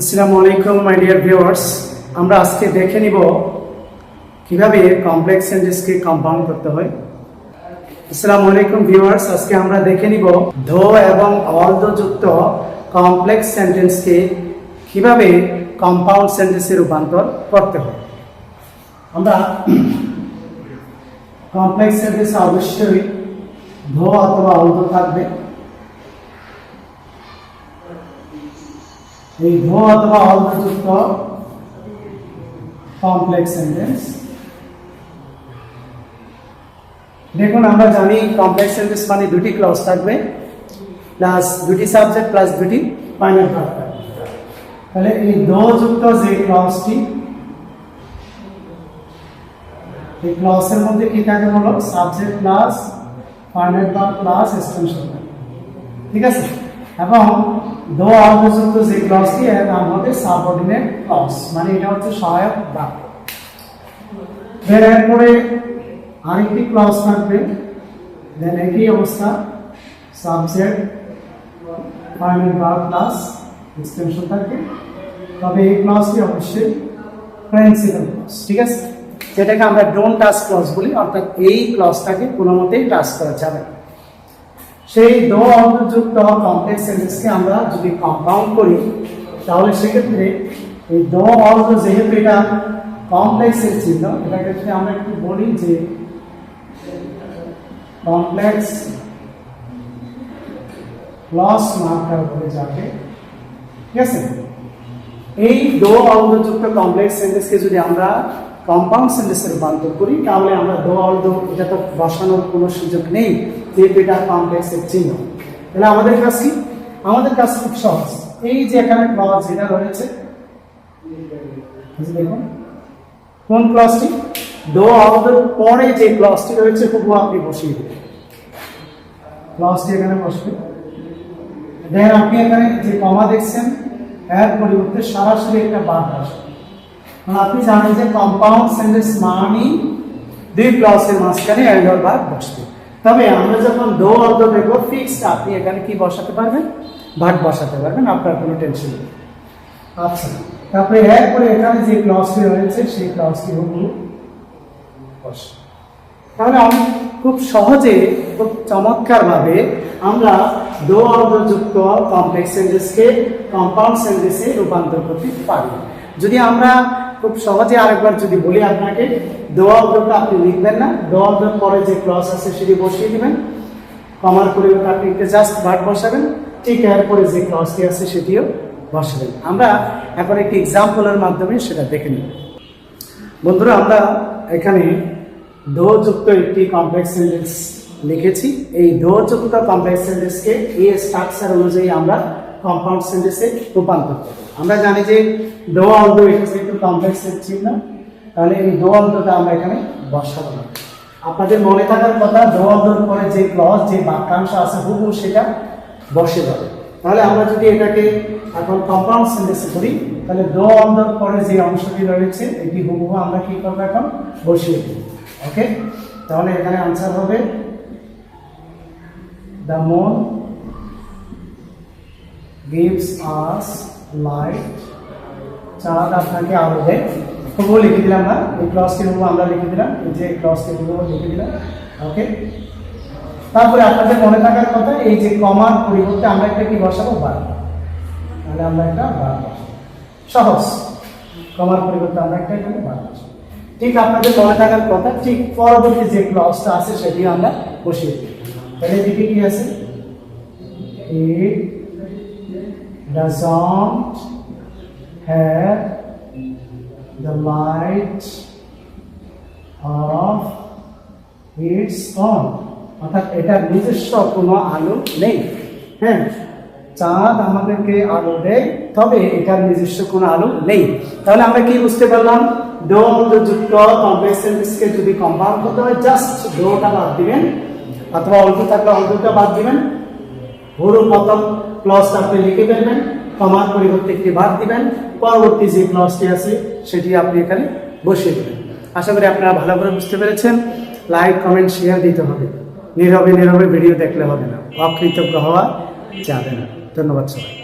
আসসালামু আলাইকুম my dear viewers আমরা আজকে দেখে নিব কীভাবে কমপ্লেক্স সেন্টেন্সকে কম্পাউন্ড করতে হয়। আসসালামু আলাইকুম ভিউয়ার্স আজকে আমরা দেখে নিব ধো এবং অলদো যুক্ত কমপ্লেক্স সেন্টেন্সকে কীভাবে কম্পাউন্ড সেন্টেন্সে রূপান্তর করতে হয়। আমরা কমপ্লেক্স সেন্টেন্সে অবশ্যই ধো অথবা অলদো থাকবে। এই ধো অথবা অলযুক্ত কমপ্লেক্স সেন্টেন্স দেখুন, আমরা জানি কমপ্লেক্স সেন্টেন্স মানে দুটি ক্লজ থাকবে প্লাস দুটি সাবজেক্ট প্লাস দুটি ফাইনাল ভার্ব তাহলে এই দো যুক্ত যে ক্লজটি এই ক্লজের মধ্যে কি থাকে হলো subject plus final verb plus extension ঠিক আছে? এবং দো অল্পযুক্ত যে ক্লজটি এর নাম হবে সাবঅর্ডিনেট ক্লজ মানে এটা হচ্ছে সহায়ক বাক্য। এর এরপরে আরেকটি ক্লজ থাকবে। দেন একই অবস্থা। Subject final verb plus extension থাকবে। তবে এই ক্লজটি অবশ্যই প্রিন্সিপাল ক্লজ ঠিক আছে? যেটাকে আমরা ডোন্ট টাচ ক্লজ বলি, অর্থাৎ এই ক্লজটাকে কোনো মতেই টাচ করা যাবে না। সেই দো অন্তর্যুক্ত কমপ্লেক্স সেন্টেন্সকে আমরা যদি কম্পাউন্ড করি, তাহলে সেক্ষেত্রে এই দো অর্ধ যেহেতু এটা কমপ্লেক্সের চিহ্ন, এটাকে যদি আমরা একটু বলি যে কমপ্লেক্স প্লাস মার্কার বলে যাকে ঠিক আছে? এই দো অর্ধযুক্ত কমপ্লেক্স সেন্টেন্সকে যদি আমরা কম্পাউন্ড সেন্টেন্সে রূপান্তর করি, তাহলে আমরা দো অর্ধ এটা তো বসানোর কোনো সুযোগ নেই। যেহেতু এটা কমপ্লেক্সের চিহ্ন তাহলে আমাদের কাছে? আমাদের কাছে খুব সহজ। এই যে এখানে ক্লজ এটা রয়েছে, দেখুন, কোন ক্লজটি দো অর্ধের পরে যে ক্লজটি রয়েছে খুব আপনি বসিয়ে দেবেন ক্লজটি এখানে বসবে। দেন আপনি এখানে যে কমা দেখছেন, এর পরিবর্তে সরাসরি একটা বাদ আসবে। মানে আপনি জানেন যে কম্পাউন্ড সেন্টেন্স মানেই দুই ক্লসের মাঝখানে অ্যান্ডর ভাগ বসবে। তবে আমরা যখন দো অর্ধ দেখব ফিক্সড আপনি এখানে কি বসাতে পারবেন? ভাগ বসাতে পারবেন, আপনার কোনো টেনশন নেই। আচ্ছা তারপরে এরপরে এখানে যে ক্লসটি রয়েছে, সেই ক্লসটি হল বসে। তাহলে আমি খুব সহজে, খুব চমৎকারভাবে আমরা দো অর্ধযুক্ত কমপ্লেক্স সেন্টেন্সকে কম্পাউন্ড সেন্টেন্সে রূপান্তর করতে পারি। যদি আমরা খুব সহজে আরেকবার যদি বলি আপনাকে দো অর্ধটা আপনি লিখবেন না দো অর্ধের পরে যে ক্লস আছে সেটি বসিয়ে দিবেন। কমার পরিবর্তে আপনি জাস্ট ভাট বসাবেন, ঠিক এরপরে যে ক্লসটি আছে সেটিও বসাবেন। আমরা এখন একটি এক্সাম্পলের মাধ্যমে সেটা দেখে নিব বন্ধুরা, আমরা এখানে দোযুক্ত একটি কমপ্লেক্স সেন্টেন্স লিখেছি। এই দোযুক্ত কমপ্লেক্স সেন্টেন্সকে এই স্ট্রাকচার অনুযায়ী আমরা কম্পাউন্ড সেন্টেন্সে রূপান্তর করব। আমরা জানি যে দো অল্প এটা একটু কমপ্লেক্সের চিহ্ন। তাহলে এই দো অল্পটা আমরা এখানে বসাবো না। আপনাদের মনে থাকার কথা দো অল্পর পরে যে ক্লজ যে বাক্যাংশ আছে, হুবহু সেটা বসে যাবে। তাহলে আমরা যদি এটাকে এখন কম্পাউন্ড সেন্টেন্সে করি, তাহলে দো অন্ধর পরে যে অংশটি রয়েছে, এটি হুবহু আমরা কি করব এখন? বসিয়ে দিই ওকে তাহলে এখানে আনসার হবে the moon gives us light চাঁদ আপনাকে দেয়। হুবহু লিখে দিলাম না। এই ক্লসটি হুবহু আমরা লিখে দিলাম। এই যে ক্লসটি হুবহু লিখে দিলাম। ওকে তারপরে আপনাদের মনে থাকার কথা, এই যে কমার পরিবর্তে আমরা একটা কি বসাবো? বার। তাহলে আমরা একটা বার বসাবো। সহজ। কমার পরিবর্তে আমরা একটা এখানে বার বসাবো। ঠিক আপনাদের মনে থাকার কথা, ঠিক পরবর্তী যে ক্লসটা আছে সেটি আমরা বসিয়ে দিই। তাহলে এদিকে কি আছে? it doesn't have the light of its own. অর্থাৎ এটার নিজস্ব কোনো আলো নেই। হ্যাঁ চাঁদ আমাদেরকে আলো দেয়, তবে এটার নিজস্ব কোনো আলো নেই। তাহলে আমরা কি বুঝতে পারলাম? ডো যুক্ত কমপ্লেক্স যদি কম্পাউন্ড করতে হয় জাস্ট ডোটা বাদ দিবেন, অথবা অল্প থাকলে অল্পটা বাদ দিবেন। পুরো প্রথম ক্লস আপনি লিখে ফেলবেন কমার পরিবর্তে একটি বাদ দিবেন, পরবর্তী যে ক্লসটি আছে, সেটি আপনি এখানে বসিয়ে দেবেন। আশা করি আপনারা ভালো করে বুঝতে পেরেছেন। লাইক কমেন্ট শেয়ার দিতে হবে। নীরবে নীরবে ভিডিও দেখলে হবে না। অকৃতজ্ঞ হওয়া যাবে না। ধন্যবাদ সবাই